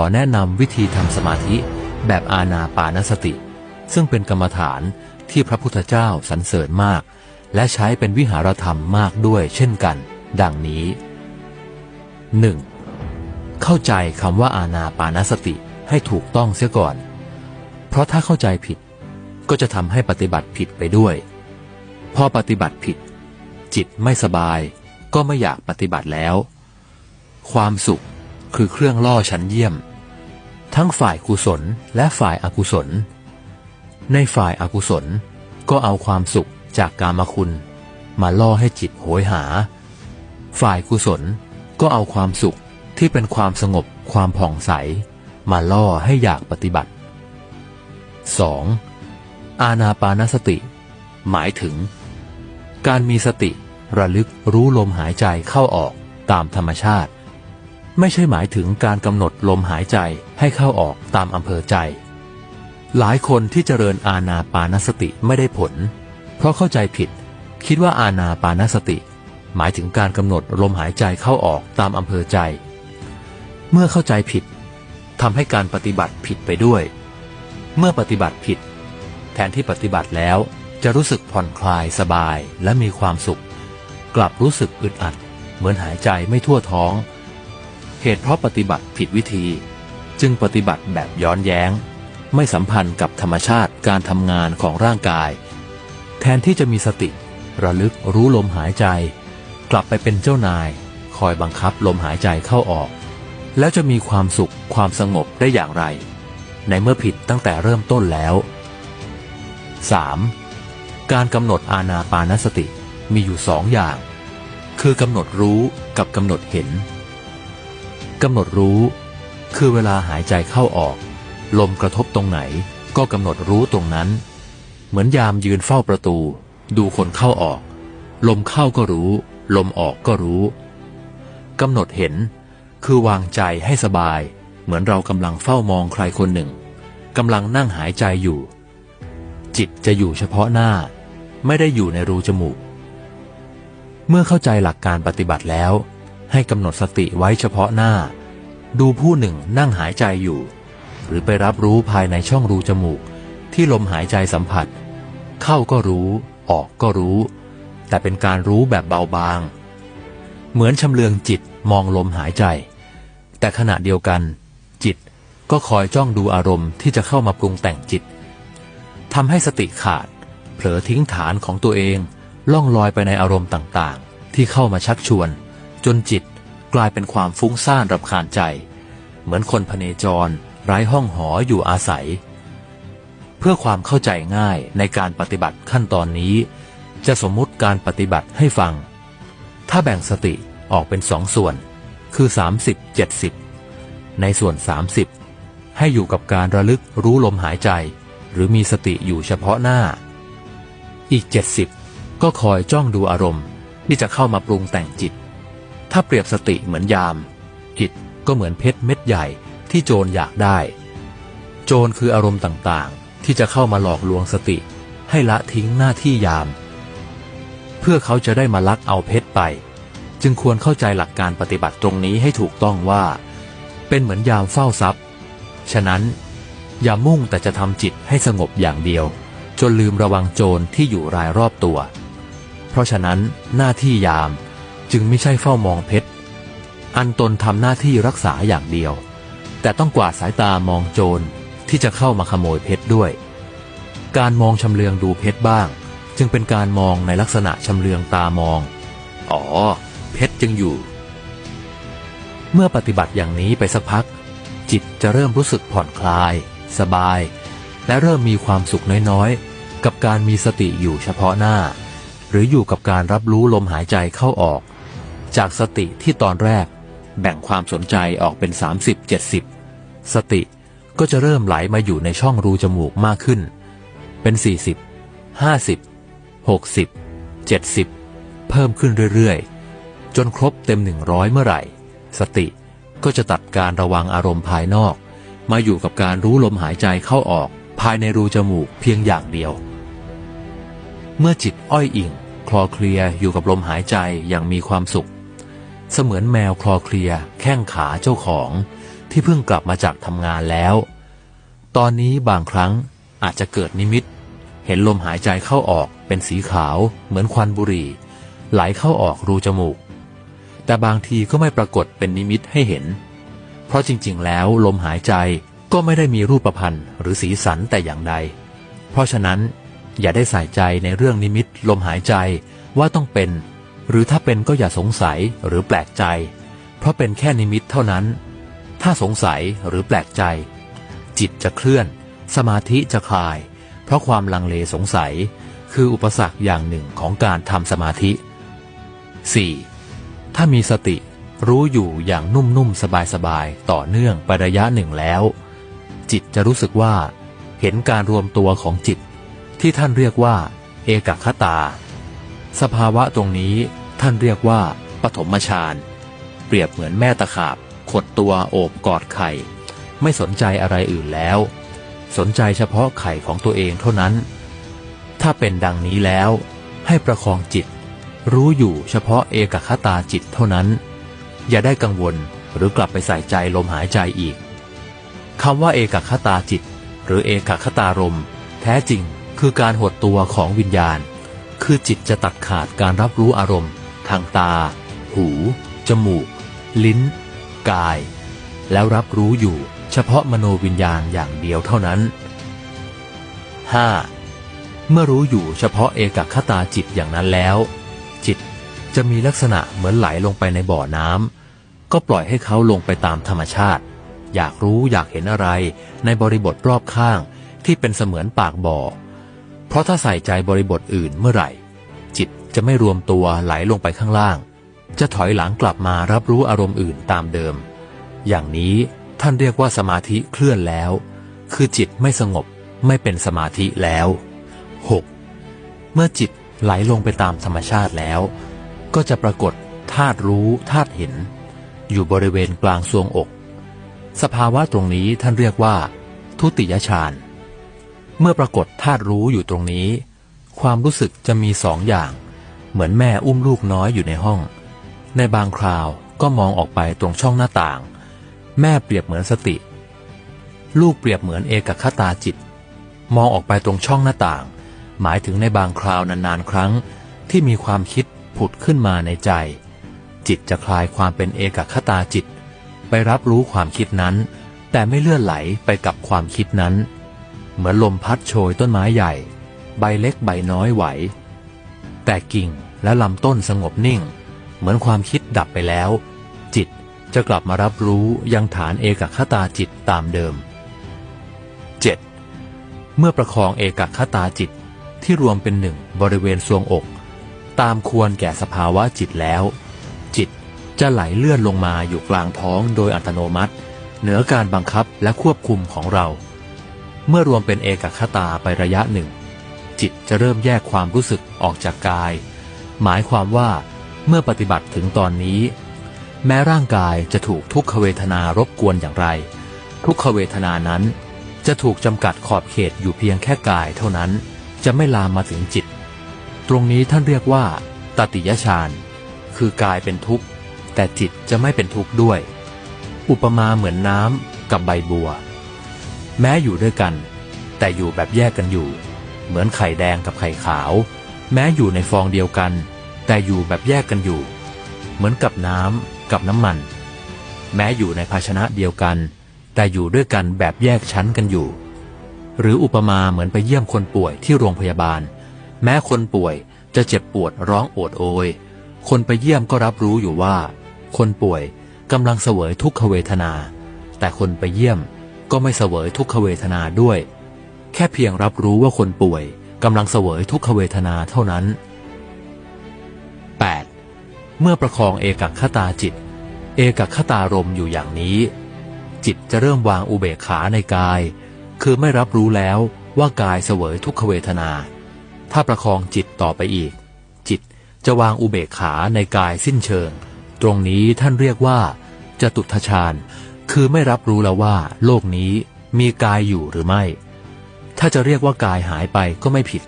ขอแนะนำวิธีทำสมาธิแบบอาณาปานสติ ซึ่งเป็นกรรมฐานที่พระพุทธเจ้าสรรเสริญมาก และใช้เป็นวิหารธรรมมากด้วยเช่นกัน ดังนี้ 1. เข้าใจคำว่าอาณาปานสติให้ถูกต้องเสียก่อน เพราะถ้าเข้าใจผิด ก็จะทำให้ปฏิบัติผิดไปด้วย พอปฏิบัติผิด จิตไม่สบาย ก็ไม่อยากปฏิบัติแล้ว ความสุขคือเครื่องล่อชั้นเยี่ยม ทั้งฝ่ายกุศลและฝ่ายอากุศล ในฝ่ายอากุศลก็เอาความสุขจากกามคุณ มาล่อให้จิตโหยหา ฝ่ายกุศลก็เอาความสุขที่เป็นความสงบความผ่องใส มาล่อให้อยากปฏิบัติ 2. อาณาปานสติ หมายถึง การมีสติระลึกรู้ลมหายใจเข้าออกตามธรรมชาติ ไม่ใช่หมายถึงการกำหนดลมหายใจให้เข้าออกตามอำเภอใจ หลายคนที่เจริญอาณาปานสติไม่ได้ผล เพราะเข้าใจผิด คิดว่าอาณาปานสติ หมายถึงการกำหนดลมหายใจเข้าออกตามอำเภอใจ เมื่อเข้าใจผิดทำให้การปฏิบัติผิดไปด้วย เมื่อปฏิบัติผิด แทนที่ปฏิบัติแล้วจะรู้สึกผ่อนคลายสบายและมีความสุข กลับรู้สึกอึดอัด เหมือนหายใจไม่ทั่วท้อง เหตุเพราะปฏิบัติผิดวิธี จึงปฏิบัติแบบย้อนแย้ง ไม่สัมพันธ์กับธรรมชาติการทำงานของร่างกาย แทนที่จะมีสติ ระลึกรู้ลมหายใจ กลับไปเป็นเจ้านาย คอยบังคับลมหายใจเข้าออก แล้วจะมีความสุขความสงบได้อย่างไร ในเมื่อผิดตั้งแต่เริ่มต้นแล้ว 3. การกำหนดอาณาปานสติมีอยู่สองอย่าง คือกำหนดรู้กับกำหนดเห็น กำหนดรู้ คือเวลาหายใจเข้าออก ลมกระทบตรงไหนก็กำหนดรู้ตรงนั้น เหมือนยามยืนเฝ้าประตู ดูคนเข้าออก ลมเข้าก็รู้ ลมออกก็รู้กำหนดเห็น คือวางใจให้สบาย เหมือนเรากำลังเฝ้ามองใครคนหนึ่งกำลังนั่งหายใจอยู่ จิตจะอยู่เฉพาะหน้า ไม่ได้อยู่ในรูจมูก เมื่อเข้าใจหลักการปฏิบัติแล้ว ให้กำหนดสติไว้เฉพาะหน้า ดูผู้หนึ่งนั่งหายใจอยู่ หรือไปรับรู้ภายในช่องรูจมูก ที่ลมหายใจสัมผัส เข้าก็รู้ ออกก็รู้ แต่เป็นการรู้แบบเบาบาง เหมือนชำเลืองจิตมองลมหายใจ แต่ขณะเดียวกัน จิตก็คอยจ้องดูอารมณ์ที่จะเข้ามาปรุงแต่งจิตทำให้สติขาด เผลอทิ้งฐานของตัวเอง ล่องลอยไปในอารมณ์ต่างๆ ที่เข้ามาชักชวน จนจิตกลายเป็นความฟุ้งซ่านรำคาญใจ เหมือนคนพเนจร ไร้ห้องหออยู่อาศัย เพื่อความเข้าใจง่ายในการปฏิบัติขั้นตอนนี้ จะสมมุติการปฏิบัติให้ฟัง ถ้าแบ่งสติออกเป็นสองส่วน คือ 30 70 ในส่วน 30 ให้อยู่กับการระลึกรู้ลมหายใจ หรือมีสติอยู่เฉพาะหน้า อีก 70 ก็คอยจ้องดูอารมณ์ที่จะเข้ามาปรุงแต่งจิต ถ้าเปรียบสติเหมือนยาม จิตก็เหมือนเพชรเม็ดใหญ่ที่โจรอยากได้ โจรคืออารมณ์ต่างๆ ที่จะเข้ามาหลอกลวงสติ ให้ละทิ้งหน้าที่ยาม เพื่อเขาจะได้มาลักเอาเพชรไป จึงควรเข้าใจหลักการปฏิบัติตรงนี้ให้ถูกต้องว่า เป็นเหมือนยามเฝ้าทรัพย์ ฉะนั้น อย่ามุ่งแต่จะทำจิตให้สงบอย่างเดียว จนลืมระวังโจรที่อยู่รายรอบตัว เพราะฉะนั้นหน้าที่ยาม จึงไม่ใช่เฝ้ามองเพชร อันตนทำหน้าที่รักษาอย่างเดียว แต่ต้องกวาดสายตามองโจรที่จะเข้ามาขโมยเพชรด้วย การมองชำเลืองดูเพชรบ้าง จึงเป็นการมองในลักษณะชำเลืองตามอง อ๋อ เพชรจึงอยู่ เมื่อปฏิบัติอย่างนี้ไปสักพัก จิตจะเริ่มรู้สึกผ่อนคลาย สบาย และเริ่มมีความสุขน้อยๆ กับการมีสติอยู่เฉพาะหน้า หรืออยู่กับการรับรู้ลมหายใจเข้าออก จากสติที่ตอนแรก แบ่งความสนใจออกเป็น 30-70 สติก็จะเริ่มไหลมาอยู่ในช่องรูจมูกมากขึ้น เป็น 40 50 60 70 เพิ่มขึ้นเรื่อยๆ จนครบเต็ม 100 เมื่อไหร่ สติก็จะตัดการระวังอารมณ์ภายนอก มาอยู่กับการรู้ลมหายใจเข้าออกภายในรูจมูกเพียงอย่างเดียว เมื่อจิตอ้อยอิ่ง คลอเคลียอยู่กับลมหายใจอย่างมีความสุข เสมือนแมวคลอเคลียแข้งขาเจ้าของที่เพิ่งกลับมาจากทำงานแล้ว ตอนนี้บางครั้งอาจจะเกิดนิมิต เห็นลมหายใจเข้าออกเป็นสีขาวเหมือนควันบุหรี่ ไหลเข้าออกรูจมูก แต่บางทีก็ไม่ปรากฏเป็นนิมิตให้เห็น เพราะจริงๆ แล้วลมหายใจก็ไม่ได้มีรูปพันธ์หรือสีสันแต่อย่างใด เพราะฉะนั้นอย่าได้ใส่ใจในเรื่องนิมิตลมหายใจว่าต้องเป็น หรือถ้าเป็นก็อย่าสงสัยหรือแปลกใจ เพราะเป็นแค่นิมิตเท่านั้น ถ้าสงสัยหรือแปลกใจ จิตจะเคลื่อน สมาธิจะคลาย เพราะความลังเลสงสัย คืออุปสรรคอย่างหนึ่งของการทำสมาธิ 4. ถ้ามีสติรู้อยู่อย่างนุ่มๆ สบายๆ ต่อเนื่องไประยะหนึ่งแล้ว จิตจะรู้สึกว่า เห็นการรวมตัวของจิต ที่ท่านเรียกว่า เอกคตา สภาวะตรงนี้ท่านเรียกว่า ปฐมฌานเปรียบเหมือนแม่ตะขาบ ขดตัวโอบกอดไข่ ไม่สนใจอะไรอื่นแล้ว สนใจเฉพาะไข่ของตัวเองเท่านั้น ถ้าเป็นดังนี้แล้ว ให้ประคองจิต รู้อยู่เฉพาะเอกคตาจิตเท่านั้น อย่าได้กังวลหรือกลับไปใส่ใจลมหายใจอีกคำว่าเอกคตาจิต หรือเอกคตารม แท้จริงคือการหดตัวของวิญญาณ คือจิตจะตัดขาดการรับรู้อารมณ์ ทางตา หู จมูก ลิ้น กาย แล้วรับรู้อยู่เฉพาะมโนวิญญาณอย่างเดียวเท่านั้น 5. เมื่อรู้อยู่เฉพาะเอกคตาจิตอย่างนั้นแล้ว จิตจะมีลักษณะเหมือนไหลลงไปในบ่อน้ำก็ปล่อยให้เขาลงไปตามธรรมชาติ อยากรู้อยากเห็นอะไรในบริบทรอบข้างที่เป็นเสมือนปากบ่อ เพราะถ้าใส่ใจบริบทอื่นเมื่อไหร่ จิตจะไม่รวมตัวไหลลงไปข้างล่าง จะถอยหลังกลับมารับรู้อารมณ์อื่นตามเดิม อย่างนี้ท่านเรียกว่าสมาธิเคลื่อนแล้ว คือจิตไม่สงบไม่เป็นสมาธิแล้ว 6. เมื่อจิตไหลลงไปตามธรรมชาติแล้ว ก็จะปรากฏธาตุรู้ธาตุเห็น อยู่บริเวณกลางทรวงอก สภาวะตรงนี้ท่านเรียกว่า ทุติยฌาน เมื่อปรากฏธาตุรู้อยู่ตรงนี้ ความรู้สึกจะมีสองอย่าง เหมือนแม่อุ้มลูกน้อยอยู่ในห้อง ในบางคราวก็มองออกไปตรงช่องหน้าต่าง แม่เปรียบเหมือนสติ ลูกเปรียบเหมือนเอกคตาจิต มองออกไปตรงช่องหน้าต่าง หมายถึงในบางคราวนานๆครั้ง ที่มีความคิดผุดขึ้นมาในใจ จิตจะคลายความเป็นเอกคตาจิต ไปรับรู้ความคิดนั้น แต่ไม่เลื่อนไหลไปกับความคิดนั้น เหมือนลมพัดโชยต้นไม้ใหญ่ ใบเล็กใบน้อยไหว แต่กิ่งและลำต้นสงบนิ่ง เหมือนความคิดดับไปแล้ว จิตจะกลับมารับรู้ยังฐานเอกคตาจิตตามเดิม 7. เมื่อประคองเอกคตาจิตที่รวมเป็นหนึ่งบริเวณทรวงอก ตามควรแก่สภาวะจิตแล้ว จิตจะไหลเลื่อนลงมาอยู่กลางท้องโดยอัตโนมัติ เหนือการบังคับและควบคุมของเรา เมื่อรวมเป็นเอกคตาไประยะหนึ่ง จิตจะเริ่มแยกความรู้สึกออกจากกาย หมายความว่าเมื่อปฏิบัติถึงตอนนี้ แม้ร่างกายจะถูกทุกขเวทนารบกวนอย่างไร ทุกขเวทนานั้น จะถูกจำกัดขอบเขตอยู่เพียงแค่กายเท่านั้นจะไม่ลามมาถึงจิต ตรงนี้ท่านเรียกว่า ตติยฌานคือกายเป็นทุกข์ แต่จิตจะไม่เป็นทุกข์ด้วย อุปมาเหมือนน้ำกับใบบัว แม้อยู่ด้วยกัน แต่อยู่แบบแยกกันอยู่ เหมือนไข่แดงกับไข่ขาว แม้อยู่ในฟองเดียวกัน แต่อยู่แบบแยกกันอยู่ เหมือนกับน้ำกับน้ำมัน แม้อยู่ในภาชนะเดียวกัน แต่อยู่ด้วยกันแบบแยกชั้นกันอยู่ หรืออุปมาเหมือนไปเยี่ยมคนป่วยที่โรงพยาบาล แม้คนป่วยจะเจ็บปวดร้องโอดโอย คนไปเยี่ยมก็รับรู้อยู่ว่า คนป่วยกำลังเสวยทุกขเวทนา แต่คนไปเยี่ยม ก็ไม่เสวยทุกขเวทนาด้วย แค่เพียงรับรู้ว่าคนป่วยกำลังเสวยทุกขเวทนาเท่านั้น 8. เมื่อประคองเอกคตาจิต เอกคตารมอยู่อย่างนี้ จิตจะเริ่มวางอุเบกขาในกาย คือไม่รับรู้แล้วว่ากายเสวยทุกขเวทนา ถ้าประคองจิตต่อไปอีก จิตจะวางอุเบกขาในกายสิ้นเชิง ตรงนี้ท่านเรียกว่าจตุทชาญ คือไม่รับรู้แล้วว่า โลกนี้มีกายอยู่หรือไม่ ถ้าจะเรียกว่ากายหายไปก็ไม่ผิด